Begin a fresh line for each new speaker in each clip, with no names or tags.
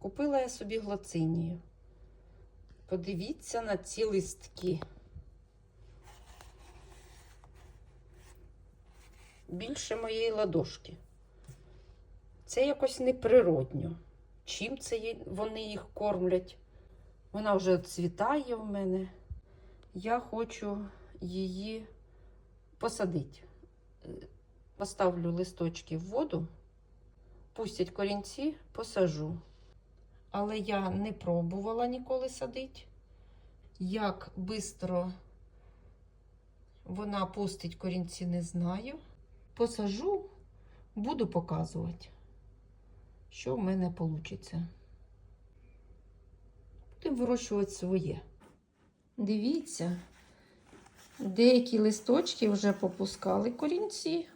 Купила я собі глоцинію. Подивіться на ці листки. Більше моєї ладошки. Це якось неприродньо. Чим це вони їх кормлять? Вона вже цвітає в мене. Я хочу її посадити. Поставлю листочки в воду, пустять корінці, посажу. Але я не пробувала ніколи садити. Як швидко вона пустить корінці, не знаю. Посажу, буду показувати, що в мене вийде. Будемо вирощувати своє. Дивіться, деякі листочки вже попускали корінці.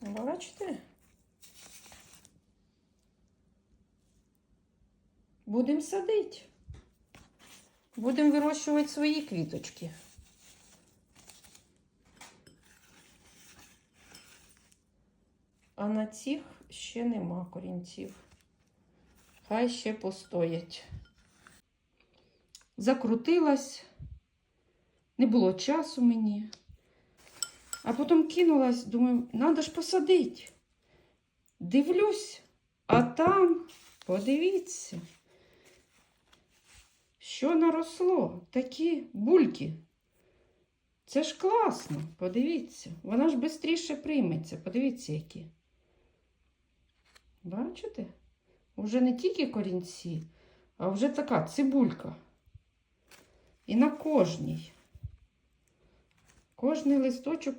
Бачите? Будемо садити. Будемо вирощувати свої квіточки. А на цих ще нема корінців. Хай ще постоять. Закрутилась, не було часу мені. А потім кинулась, думаю, треба ж посадити. Дивлюсь, а там, подивіться, що наросло, такі бульки. Це ж класно, подивіться. Вона ж швидше прийметься. Подивіться, які. Бачите? Вже не тільки корінці, а вже така цибулька. І на кожній. Кожний листочок,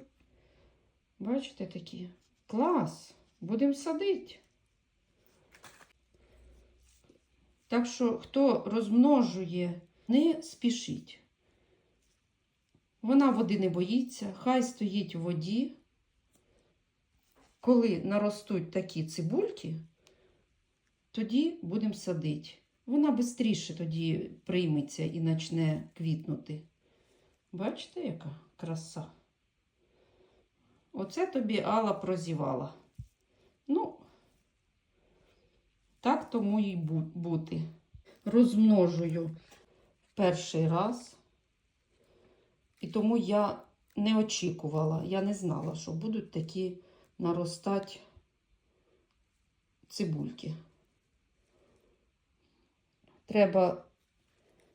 бачите, такі. Клас. Будемо садити. Так що, хто розмножує, не спішіть. Вона води не боїться, хай стоїть у воді. Коли наростуть такі цибульки, тоді будемо садити. Вона швидше тоді прийметься і почне квітнути. Бачите, яка краса? Оце тобі Алла прозівала. Ну, так тому і бути. Розмножую перший раз. І тому я не очікувала, я не знала, що будуть такі наростати цибульки. Треба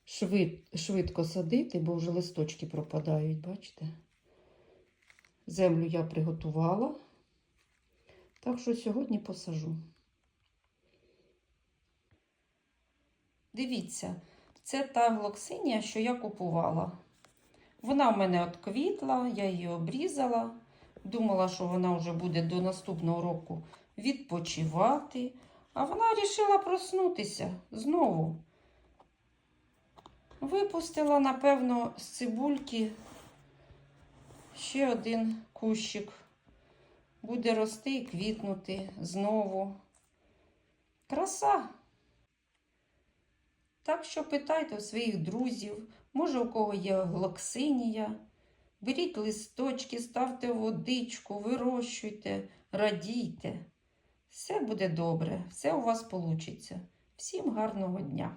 швид, швидко садити, бо вже листочки пропадають, бачите? Землю я приготувала. Так що сьогодні посажу. Дивіться, це та глоксинія, що я купувала. Вона в мене от квітла, я її обрізала. Думала, що вона вже буде до наступного року відпочивати. А вона вирішила проснутися знову. Випустила, напевно, з цибульки ще один кущик. Буде рости і квітнути знову. Краса. Так що питайте у своїх друзів, може, у кого є глоксинія. Беріть листочки, ставте водичку, вирощуйте, радійте. Все буде добре, все у вас вийде. Всім гарного дня!